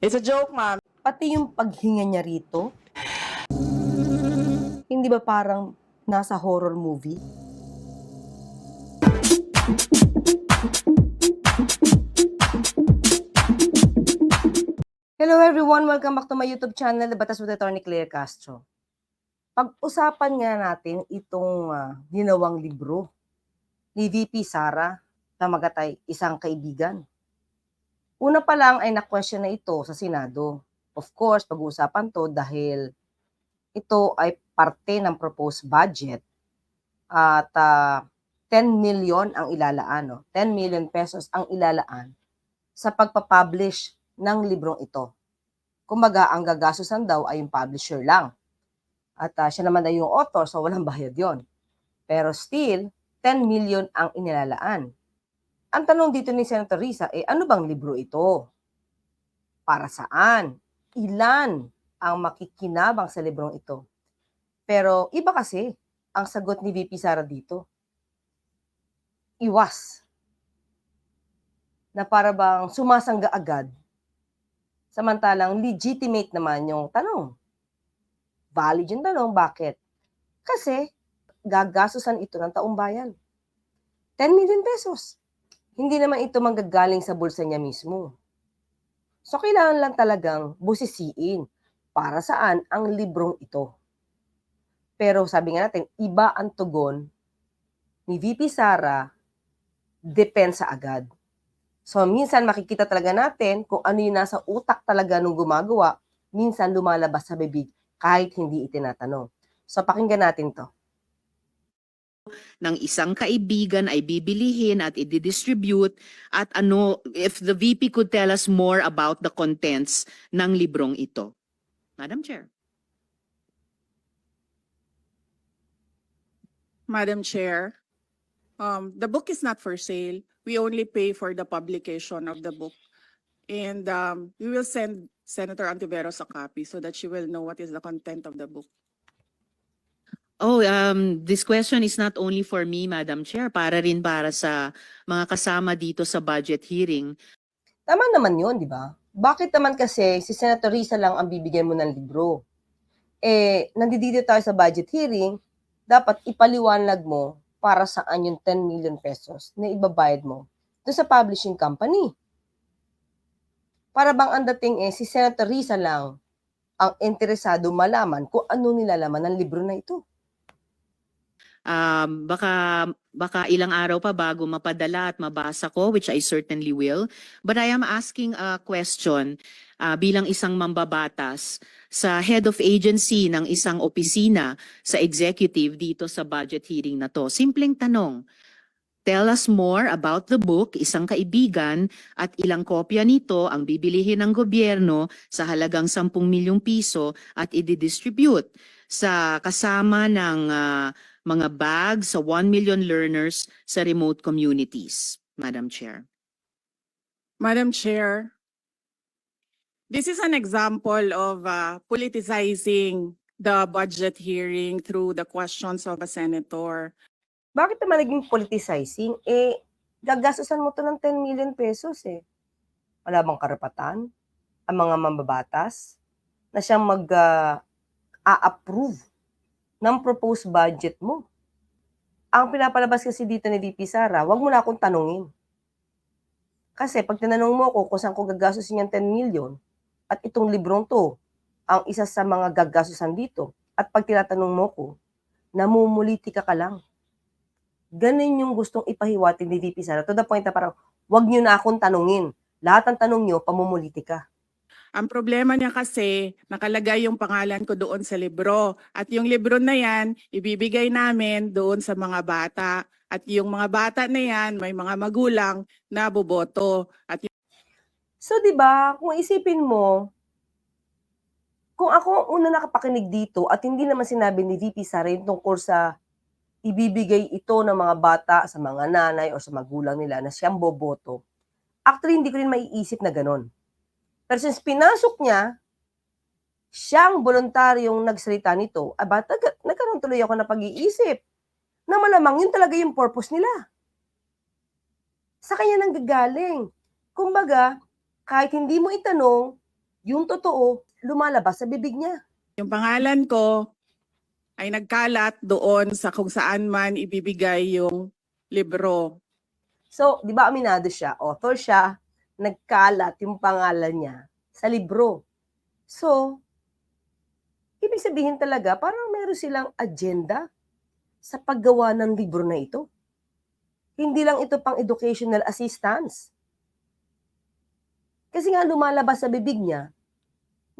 It's a joke, ma'am. Pati yung paghinga niya rito, hindi ba parang nasa horror movie? Hello everyone! Welcome back to my YouTube channel, The Batas with Attorney Claire Castro. Pag-usapan nga natin itong ah, ginawang libro ni VP Sara na magatay isang kaibigan. Una pa lang ay na-question na ito sa Senado. Of course, pag-uusapan to dahil ito ay parte ng proposed budget at ah, 10 million ang ilalaan, no? 10 million pesos ang ilalaan sa pagpapublish ng librong ito. Kumbaga, ang gagastusan daw ay yung publisher lang. At ah, siya naman ay yung author, so walang bayad yon. Pero still, 10 million ang inilalaan. Ang tanong dito ni Senator Risa, eh ano bang libro ito? Para saan? Ilan ang makikinabang sa librong ito? Pero iba kasi ang sagot ni VP Sara dito. Iwas. Na para bang sumasangga agad. Samantalang legitimate naman yung tanong. Valid yung tanong, bakit? Kasi gagastusan ito ng taong bayan. 10 million pesos. Hindi naman ito manggagaling sa bulsa niya mismo. So, kailangan lang talagang busisiin para saan ang librong ito. Pero sabi nga natin, iba ang tugon ni VP Sara, depensa agad. So, minsan makikita talaga natin kung ano yung nasa utak talaga nung gumagawa, minsan lumalabas sa bibig kahit hindi itinatanong. So, pakinggan natin to. Ng isang kaibigan ay bibilihin at i-distribute at ano if the VP could tell us more about the contents ng librong ito. Madam Chair. Madam Chair, um, the book is not for sale. We only pay for the publication of the book. And um, we will send Senator Antiveros a copy so that she will know what is the content of the book. Oh, um, this question is not only for me, Madam Chair, para rin para sa mga kasama dito sa budget hearing. Tama naman yun, di ba? Bakit naman kasi si Senator Risa lang ang bibigyan mo ng libro? Eh, nandito tayo sa budget hearing, dapat ipaliwanag mo para saan yung 10 million pesos na ibabayad mo doon sa publishing company. Para bang ang dating eh, si Senator Risa lang ang interesado malaman kung ano nilalaman ng libro na ito. Um, baka baka ilang araw pa bago mapadala at mabasa ko, which I certainly will. But I am asking a question uh, bilang isang mambabatas sa head of agency ng isang opisina sa executive dito sa budget hearing na to. Simpleng tanong. Tell us more about the book, isang kaibigan, at ilang kopya nito ang bibilihin ng gobyerno sa halagang 10 milyong piso at i-distribute sa kasama ng ah, mga bags sa 1 million learners sa remote communities, Madam Chair. Madam Chair, this is an example of uh, politicizing the budget hearing through the questions of a senator. Bakit naman naging politicizing? Eh, gagastusan mo to ng 10 million pesos eh. Wala bang karapatan? Ang mga mambabatas na siyang mag ah, a-approve ng proposed budget mo. Ang pinapalabas kasi dito ni VP Sara, wag mo na akong tanungin. Kasi pag tinanong mo ko kung saan ko gagastusin yung 10 million, at itong librong to, ang isa sa mga gagastusan dito, at pag tinatanong mo ko, namumulitika ka lang ganun yung gustong ipahiwatig ni VP Sara. To the point na parang, wag nyo na akong tanungin. Lahat ng tanong nyo, pamumulitika. Ang problema niya kasi, nakalagay yung pangalan ko doon sa libro. At yung libro na yan, ibibigay namin doon sa mga bata. At yung mga bata na yan, may mga magulang na boboto. At So, di ba, kung isipin mo, kung ako una nakapakinig dito at hindi naman sinabi ni VP Sara yung tungkol sa ibibigay ito ng mga bata sa mga nanay o sa magulang nila na siyang boboto, actually hindi ko rin maiisip na ganon. Pero since pinasok niya, siyang voluntaryong nagsalita nito, aba, nag- nagkaroon tuloy ako na pag-iisip na malamang yun talaga yung purpose nila. Sa kanya nang gagaling. Kumbaga, kahit hindi mo itanong, yung totoo, lumalabas sa bibig niya. Yung pangalan ko ay nagkalat doon sa kung saan man ibibigay yung libro. So, di ba aminado siya? Author siya, nagkalat yung pangalan niya sa libro. So, ibig sabihin talaga, parang meron silang agenda sa paggawa ng libro na ito. Hindi lang ito pang educational assistance. Kasi nga lumalabas sa bibig niya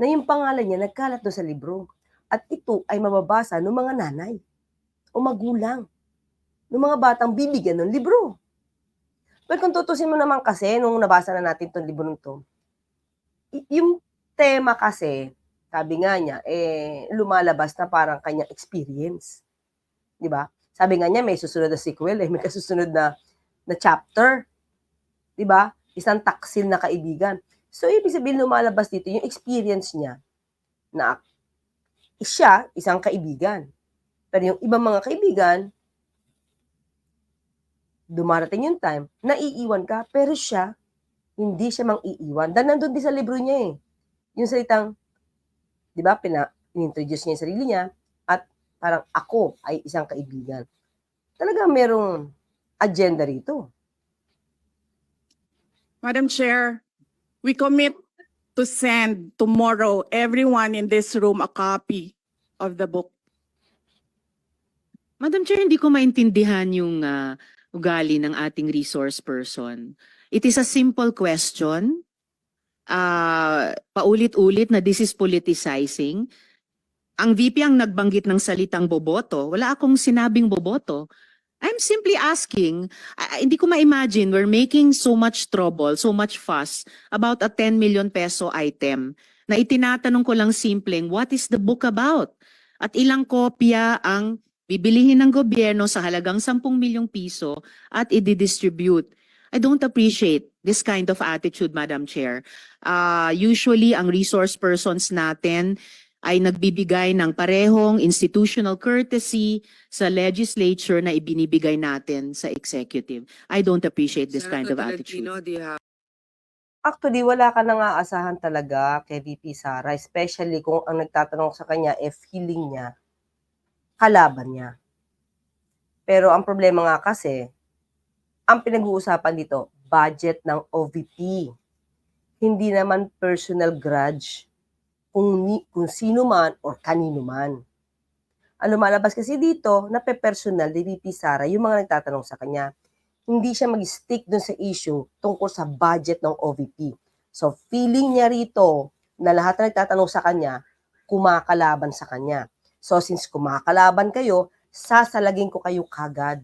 na yung pangalan niya nagkalat doon sa libro. At ito ay mababasa ng mga nanay o magulang ng mga batang bibigyan ng libro. Well, kung tutusin mo naman kasi, nung nabasa na natin itong libro y- yung tema kasi, sabi nga niya, eh, lumalabas na parang kanyang experience. Di ba? Sabi nga niya, may susunod na sequel, eh, may kasusunod na, na chapter. Di ba? Isang taksil na kaibigan. So, ibig sabihin, lumalabas dito yung experience niya na siya, isang kaibigan. Pero yung ibang mga kaibigan, dumarating yung time, naiiwan ka, pero siya, hindi siya mang iiwan. Dahil nandun din sa libro niya eh. Yung salitang, di ba, pina, introduce niya yung sarili niya, at parang ako ay isang kaibigan. Talaga merong agenda rito. Madam Chair, we commit to send tomorrow everyone in this room a copy of the book. Madam Chair, hindi ko maintindihan yung ah, ugali ng ating resource person. It is a simple question. Ah, paulit-ulit na this is politicizing. Ang VP ang nagbanggit ng salitang boboto. Wala akong sinabing boboto. I'm simply asking, ah, hindi ko ma-imagine we're making so much trouble, so much fuss about a 10 million peso item na itinatanong ko lang simpleng, what is the book about? At ilang kopya ang bibilihin ng gobyerno sa halagang 10 milyong piso at i-distribute. I don't appreciate this kind of attitude, Madam Chair. Uh, usually, ang resource persons natin ay nagbibigay ng parehong institutional courtesy sa legislature na ibinibigay natin sa executive. I don't appreciate this kind of attitude. Have Actually, wala ka nang aasahan talaga kay VP Sara, especially kung ang nagtatanong sa kanya eh feeling niya kalaban niya. Pero ang problema nga kasi, ang pinag-uusapan dito, budget ng OVP. Hindi naman personal grudge kung, ni, kung sino man or kanino man. Ang lumalabas kasi dito, nape-personal ni VP Sara yung mga nagtatanong sa kanya hindi siya mag-stick dun sa issue tungkol sa budget ng OVP. So, feeling niya rito na lahat na nagtatanong sa kanya, kumakalaban sa kanya. So, since kumakalaban kayo, sasalagin ko kayo kagad.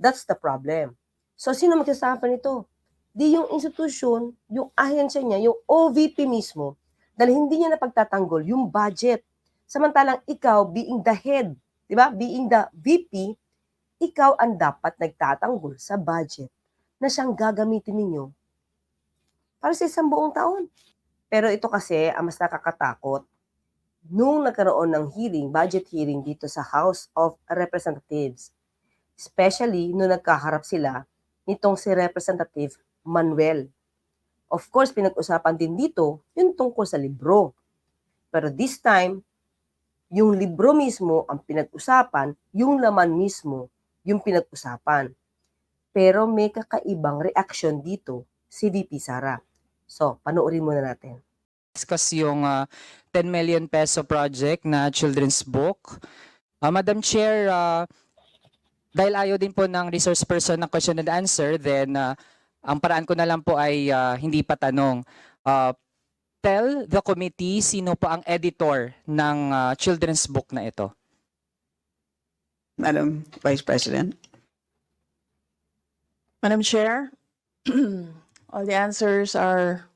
That's the problem. So, sino magsasabi nito? Di yung institusyon, yung ahensya niya, yung OVP mismo, dahil hindi niya napagtatanggol yung budget. Samantalang ikaw, being the head, di ba? Being the VP, ikaw ang dapat nagtatanggol sa budget na siyang gagamitin ninyo para sa isang buong taon. Pero ito kasi ang mas nakakatakot. Nung nagkaroon ng hearing, budget hearing dito sa House of Representatives, especially nung nagkaharap sila nitong si Representative Manuel. Of course, pinag-usapan din dito yung tungkol sa libro. Pero this time, yung libro mismo ang pinag-usapan, yung laman mismo yung pinag-usapan. Pero may kakaibang reaction dito si VP Sara. So, panoorin muna natin. Discuss yung ah, 10 million peso project na children's book. Ah, Madam Chair, ah, dahil ayaw din po ng resource person ng question and answer, then ah, ang paraan ko na lang po ay ah, hindi pa tanong. Ah, tell the committee sino po ang editor ng ah, children's book na ito. Madam Vice President? Madam Chair, all the answers are,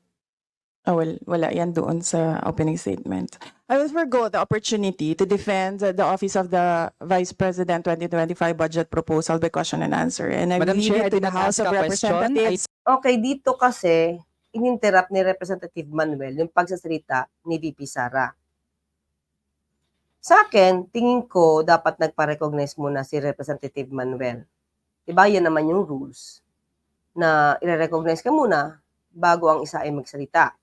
oh, well, wala yan doon sa opening statement. I will forgo the opportunity to defend the Office of the Vice President 2025 budget proposal by question and answer. And I will Madam leave Chair, it to the House of Representatives. Okay, dito kasi, ininterrupt ni Representative Manuel yung pagsasalita ni VP Sara. Sa akin, tingin ko dapat nagpa-recognize muna si Representative Manuel. Diba, yan naman yung rules na i-recognize ka muna bago ang isa ay magsalita.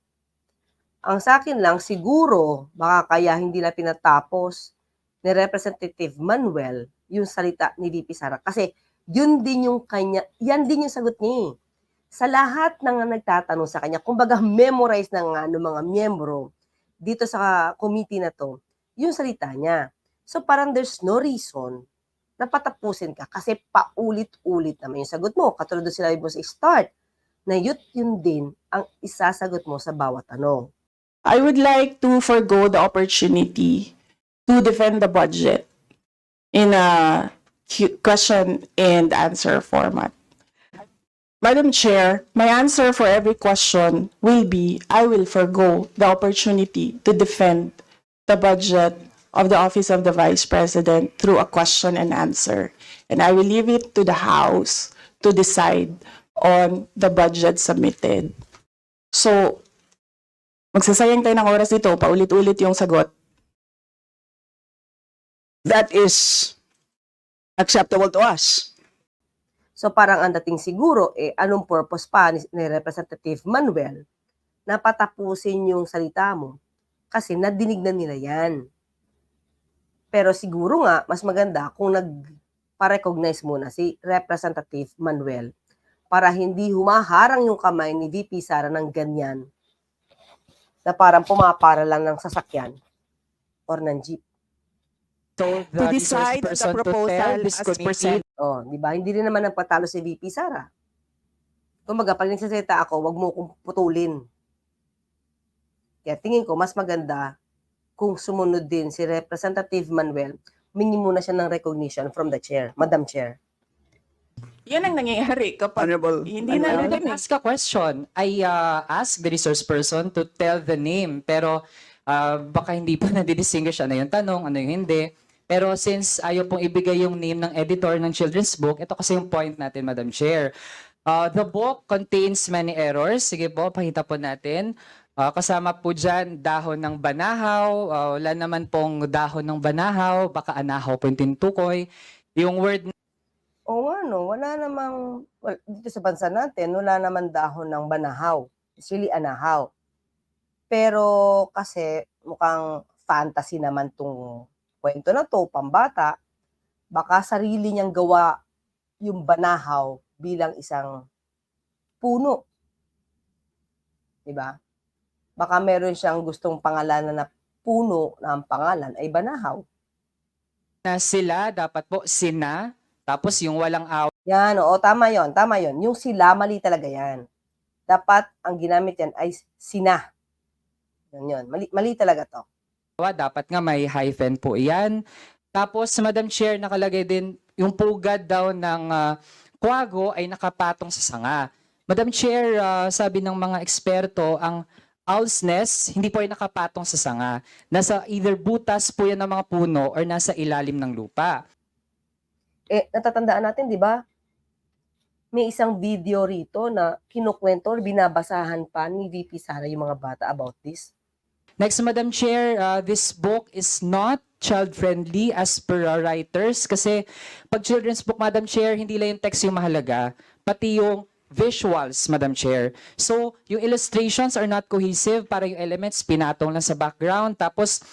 Ang sa akin lang, siguro, baka kaya hindi na pinatapos ni Representative Manuel yung salita ni VP Sara. Kasi yun din yung kanya, yan din yung sagot niya eh. Sa lahat ng nagtatanong sa kanya, kumbaga memorize ng ano, mga miyembro dito sa committee na to, yung salita niya. So parang there's no reason na patapusin ka kasi paulit-ulit naman yung sagot mo. Katulad doon sinabi mo start, na yun, yun din ang isasagot mo sa bawat tanong. I would like to forego the opportunity to defend the budget in a question and answer format. Madam Chair, my answer for every question will be I will forego the opportunity to defend the budget of the Office of the Vice President through a question and answer. And I will leave it to the House to decide on the budget submitted. So, magsasayang tayo ng oras dito, paulit-ulit yung sagot. That is acceptable to us. So parang ang dating siguro, eh, anong purpose pa ni, ni Representative Manuel na patapusin yung salita mo? Kasi nadinig na nila yan. Pero siguro nga, mas maganda kung nag-recognize muna si Representative Manuel para hindi humaharang yung kamay ni VP Sara ng ganyan na parang pumapara lang ng sasakyan or ng jeep. So To decide the proposal as presented. Oh, di ba? Hindi rin naman nagpatalo si VP Sara. Kumbaga, pag nagsasalita ako, wag mo kong putulin. Kaya tingin ko, mas maganda kung sumunod din si Representative Manuel, humingi muna siya ng recognition from the chair, Madam Chair. Yan ang nangyayari kapag Honorable. hindi I na will narinig. ask a question. I uh, asked the resource person to tell the name, pero uh, baka hindi pa nadidistinguish ano yung tanong, ano yung hindi. Pero since ayaw pong ibigay yung name ng editor ng children's book, ito kasi yung point natin, Madam Chair. Uh, the book contains many errors. Sige po, pakita po natin. Uh, kasama po dyan dahon ng banahaw. Uh, wala naman pong dahon ng banahaw. Baka anahaw po yung tinutukoy. Yung word? Wala namang, well, dito sa bansa natin, wala naman dahon ng banahaw. It's really anahaw. Pero kasi mukhang fantasy naman tong kwento na to, pambata, baka sarili niyang gawa yung banahaw bilang isang puno. 'Di ba? Baka meron siyang gustong pangalanan na puno na ang pangalan ay banahaw. na sila, dapat po sina, tapos yung walang aw Yan, oo, tama yon, tama yon. Yung sila, mali talaga yan. Dapat, ang ginamit yan ay sina. Yan yun, mali, mali talaga to. Dapat nga may hyphen po iyan. Tapos, Madam Chair, nakalagay din yung pugad daw ng ah, kwago ay nakapatong sa sanga. Madam Chair, ah, sabi ng mga eksperto, ang owl's nest hindi po ay nakapatong sa sanga. Nasa either butas po yan ng mga puno or nasa ilalim ng lupa. Eh, natatandaan natin, di ba? May isang video rito na kinukwento or binabasahan pa ni VP Sara yung mga bata about this. Next, Madam Chair, uh, this book is not child-friendly as per our writers kasi pag children's book, Madam Chair, hindi lang yung text yung mahalaga, pati yung visuals, Madam Chair. So, yung illustrations are not cohesive, para yung elements pinatong lang sa background. Tapos,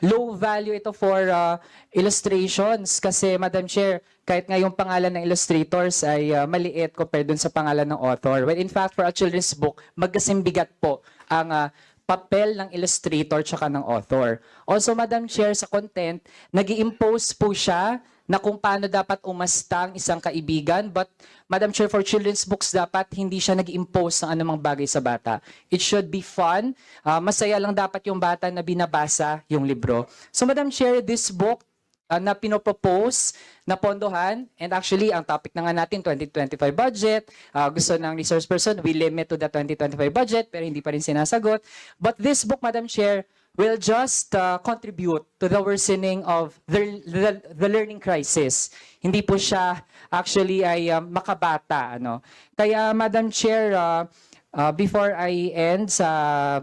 low value ito for uh, illustrations kasi, Madam Chair, kahit nga yung pangalan ng illustrators ay uh, maliit compared dun sa pangalan ng author. When in fact, for a children's book, magkasimbigat po ang uh, papel ng illustrator tsaka ng author. Also, Madam Chair, sa content, nag impose po siya na kung paano dapat umasta ang isang kaibigan. But, Madam Chair, for children's books, dapat hindi siya nag impose ng anumang bagay sa bata. It should be fun. Ah, masaya lang dapat yung bata na binabasa yung libro. So, Madam Chair, this book uh, na pinopropose na pondohan and actually ang topic na nga natin 2025 budget uh, gusto ng resource person we limit to the 2025 budget pero hindi pa rin sinasagot but this book Madam Chair will just uh, contribute to the worsening of the, the, the learning crisis. Hindi po siya actually ay uh, makabata ano. Kaya Madam Chair uh, Uh, before I end sa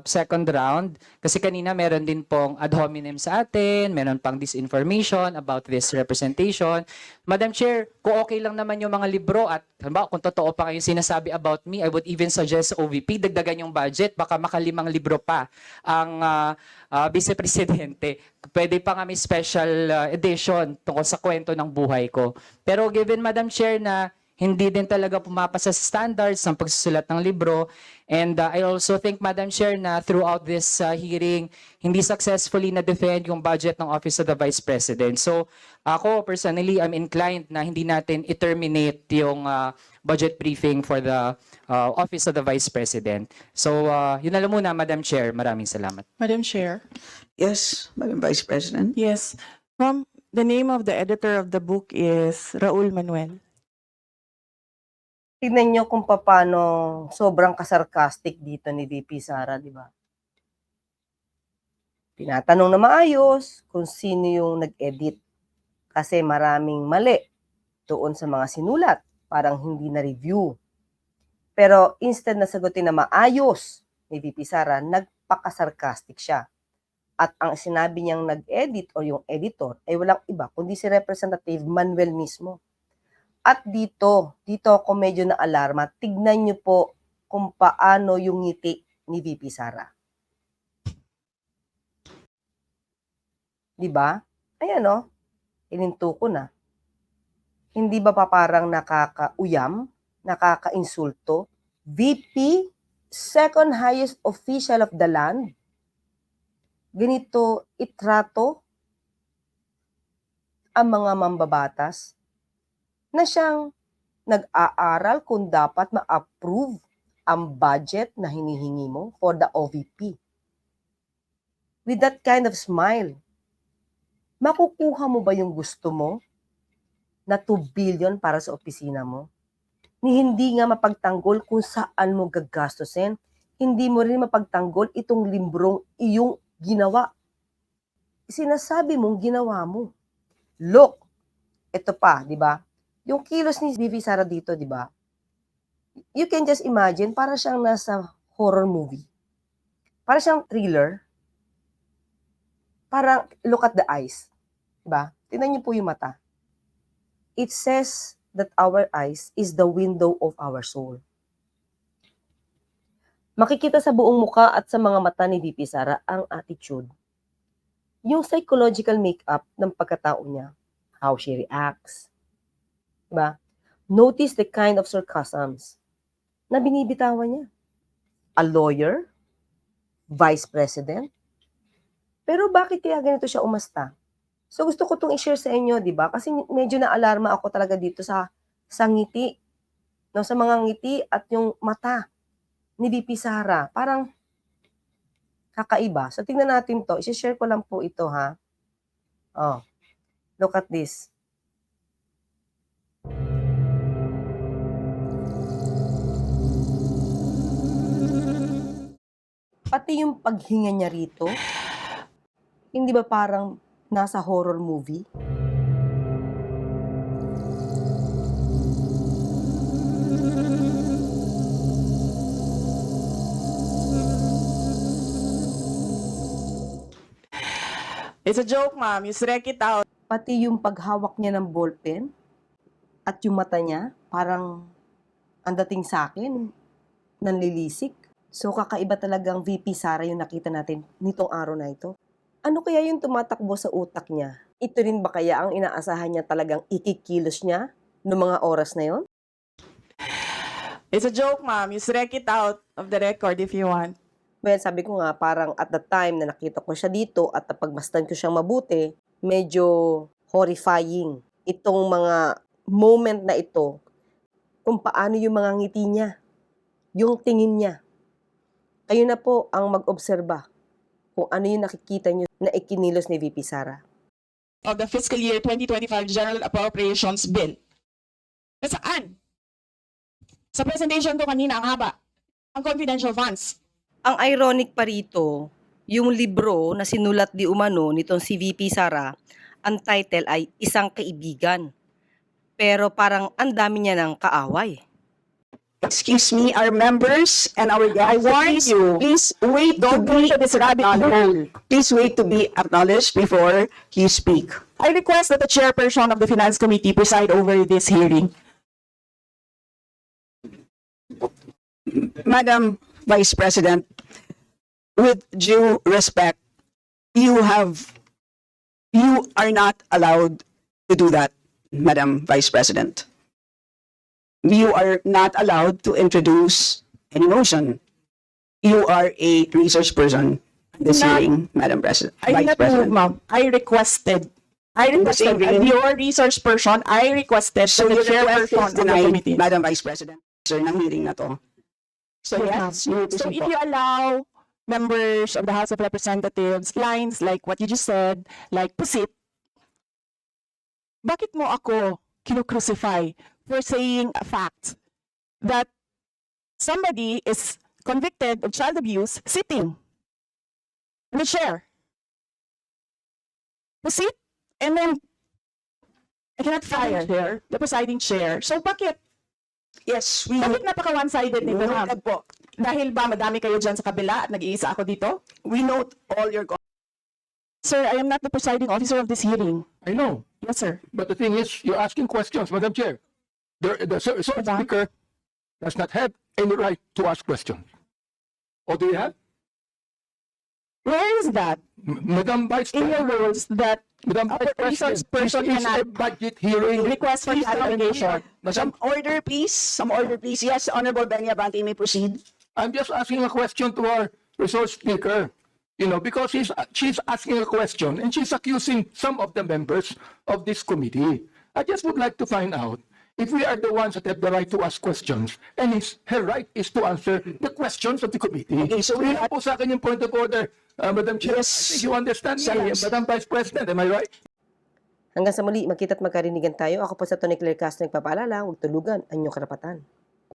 second round, kasi kanina meron din pong ad hominem sa atin, meron pang disinformation about this representation. Madam Chair, kung okay lang naman yung mga libro at halimbawa kung totoo pa kayong sinasabi about me, I would even suggest sa OVP, dagdagan yung budget, baka makalimang libro pa ang uh, uh, Vice Presidente. Pwede pa nga may special uh, edition tungkol sa kwento ng buhay ko. Pero given Madam Chair na hindi din talaga pumapasa sa standards ng pagsusulat ng libro. And uh, I also think, Madam Chair, na throughout this uh, hearing, hindi successfully na-defend yung budget ng Office of the Vice President. So ako, personally, I'm inclined na hindi natin i-terminate yung uh, budget briefing for the uh, Office of the Vice President. So uh, yun na lang muna, Madam Chair. Maraming salamat. Madam Chair. Yes, Madam Vice President. Yes. From the name of the editor of the book is Raul Manuel. Tignan nyo kung paano sobrang kasarkastic dito ni VP Sara, di ba? Tinatanong na maayos kung sino yung nag-edit. Kasi maraming mali doon sa mga sinulat. Parang hindi na-review. Pero instead na sagutin na maayos ni VP Sara, nagpakasarkastic siya. At ang sinabi niyang nag-edit o yung editor ay walang iba kundi si Representative Manuel mismo. At dito, dito ako medyo na alarma. Tignan niyo po kung paano yung ngiti ni VP Sara. 'Di ba? Ayan oh. Ininto ko na. Hindi ba pa parang nakakauyam, nakakainsulto? VP, second highest official of the land, ganito itrato ang mga mambabatas na siyang nag-aaral kung dapat ma-approve ang budget na hinihingi mo for the OVP. With that kind of smile, makukuha mo ba yung gusto mo na 2 billion para sa opisina mo? Ni hindi nga mapagtanggol kung saan mo gagastusin, hindi mo rin mapagtanggol itong limbrong iyong ginawa. Sinasabi mong ginawa mo. Look, ito pa, di ba? Yung kilos ni Vivi Sara dito, di ba? You can just imagine, para siyang nasa horror movie. Para siyang thriller. Parang, look at the eyes. Di ba? Tingnan niyo po yung mata. It says that our eyes is the window of our soul. Makikita sa buong muka at sa mga mata ni VP Sara ang attitude. Yung psychological makeup ng pagkatao niya. How she reacts. Diba? Notice the kind of sarcasms na binibitawan niya. A lawyer? Vice President? Pero bakit kaya ganito siya umasta? So gusto ko itong i-share sa inyo, di ba? Kasi medyo na-alarma ako talaga dito sa sa ngiti. No, sa mga ngiti at yung mata ni VP Sara. Parang kakaiba. So tingnan natin to. I-share ko lang po ito ha. Oh. Look at this. Pati yung paghinga niya rito, hindi ba parang nasa horror movie? It's a joke, ma'am. You strike it out. Pati yung paghawak niya ng ballpen at yung mata niya, parang ang dating sa akin, nanlilisik. So kakaiba talagang VP Sara yung nakita natin nitong araw na ito. Ano kaya yung tumatakbo sa utak niya? Ito rin ba kaya ang inaasahan niya talagang ikikilos niya noong mga oras na yon? It's a joke, ma'am. You strike it out of the record if you want. Well, sabi ko nga, parang at the time na nakita ko siya dito at napagmasdan ko siyang mabuti, medyo horrifying itong mga moment na ito kung paano yung mga ngiti niya, yung tingin niya. Kayo na po ang mag-obserba kung ano yung nakikita niyo na ikinilos ni VP Sara. of the fiscal year 2025 General Appropriations Bill. Nasaan? Sa presentation ko kanina, ang haba. Ang confidential funds. Ang ironic pa rito, yung libro na sinulat di umano nitong si VP Sara, ang title ay Isang Kaibigan. Pero parang ang dami niya ng kaaway. Excuse me, our members and our guests. I warn please- you. Please wait to Don't go be this rabbit acknowledged. hole. Please wait to be acknowledged before you speak. I request that the chairperson of the Finance Committee preside over this hearing. Madam Vice President, with due respect, you have, you are not allowed to do that, Madam Vice President. You are not allowed to introduce any motion. You are a research person this Not- hearing, Madam President, I Vice not move, President. ma'am. I requested. I requested, as your research person, I requested So to the your request chairperson of the denied, committee. Madam Vice President, sir, ng hearing na to. So yes, need to So if po. you allow members of the House of Representatives lines like what you just said, like pusit, bakit mo ako kinukrucify for saying a fact that somebody is convicted of child abuse sitting in the chair? Pusit, and then I cannot fire her, the presiding chair. So bakit? Yes, we, Bakit napaka one-sided nito, noted po. Dahil ba madami kayo dyan sa kabila at nag-iisa ako dito? We note all your Sir, I am not the presiding officer of this hearing. I know, Yes, sir. but the thing is, you're asking questions, Madam Chair. The, the speaker does not have any right to ask questions. Or do you have? Where is that M- Madam Vice in your President, rules that Madam Vice President, person this is a cannot budget hearing. request for Please me- clarification? Madam, Some order, please. Some order, please. Yes, Honorable Benny Abante, may proceed. I'm just asking a question to our resource speaker. You know, because he's, she's asking a question and she's accusing some of the members of this committee. I just would like to find out if we are the ones that have the right to ask questions and his, her right is to answer the questions of the committee. Okay, so we Yun lang po sa akin yung point of order, uh, Madam Chair. Yes. I think you understand me, Silence. Madam Vice President, am I right? Hanggang sa muli, magkita't magkarinigan tayo. Ako po sa Tony Claire Castro nagpapaalala, huwag tulugan ang inyong karapatan.